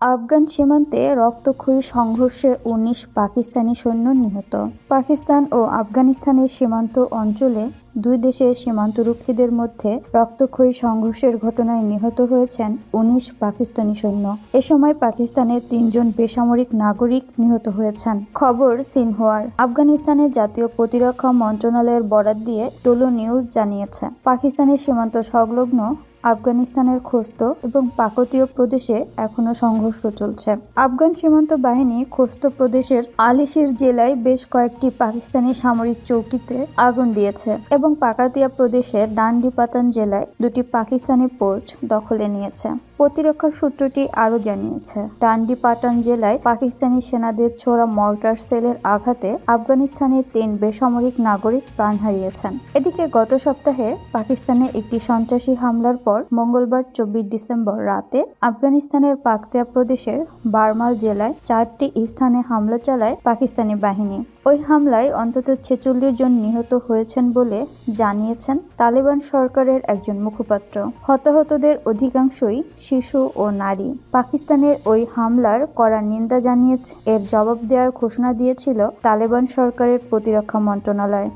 আফগান সীমান্তে রক্তক্ষয়ী সংঘর্ষে উনিশ পাকিস্তানি সৈন্য নিহত। পাকিস্তান ও আফগানিস্তানের সীমান্ত অঞ্চলে দুই দেশের সীমান্তরক্ষীদের মধ্যে রক্তক্ষয়ী সংঘর্ষের ঘটনায় নিহত হয়েছেন উনিশ পাকিস্তানি সৈন্য। এ সময় পাকিস্তানের তিনজন বেসামরিক নাগরিক নিহত হয়েছেন। খবর সিনহোয়ার। আফগানিস্তানের জাতীয় প্রতিরক্ষা মন্ত্রণালয়ের বরাত দিয়ে তোলো নিউজ জানিয়েছে। পাকিস্তানের সীমান্ত সংলগ্ন আফগানিস্তানের খোস্ত এবং পাকতীয় প্রদেশে এখনও সংঘর্ষ চলছে। আফগান সীমান্ত বাহিনী খোস্ত প্রদেশের আলিশির জেলায় বেশ কয়েকটি পাকিস্তানি সামরিক চৌকিতে আগুন দিয়েছে এবং পাকাতিয়া প্রদেশের ডান্ডিপাতান জেলায় দুটি পাকিস্তানি পোস্ট দখলে নিয়েছে। প্রতিরক্ষা সূত্রটি আরও জানিয়েছে, ডান্ডিপাটান জেলায় পাকিস্তানি সেনাদের ছোড়া মর্টার সেলের আঘাতে আফগানিস্তানের তিন বেসামরিক নাগরিক প্রাণ হারিয়েছেন। এদিকে গত সপ্তাহে পাকিস্তানে একটি সন্ত্রাসী হামলার পর মঙ্গলবার চব্বিশ ডিসেম্বর রাতে আফগানিস্তানের পাকতিয়া প্রদেশের বারমাল জেলায় চারটি স্থানে হামলা চালায় পাকিস্তানি বাহিনী। ওই হামলায় অন্তত ছেচল্লিশ জন নিহত হয়েছেন বলে জানিয়েছেন তালেবান সরকারের একজন মুখপাত্র। হতাহতদের অধিকাংশই শিশু ও নারী। পাকিস্তানের ওই হামলার করা নিন্দা জানিয়েছে। এর জবাব দেওয়ার ঘোষণা দিয়েছিল তালেবান সরকারের প্রতিরক্ষা মন্ত্রণালয়।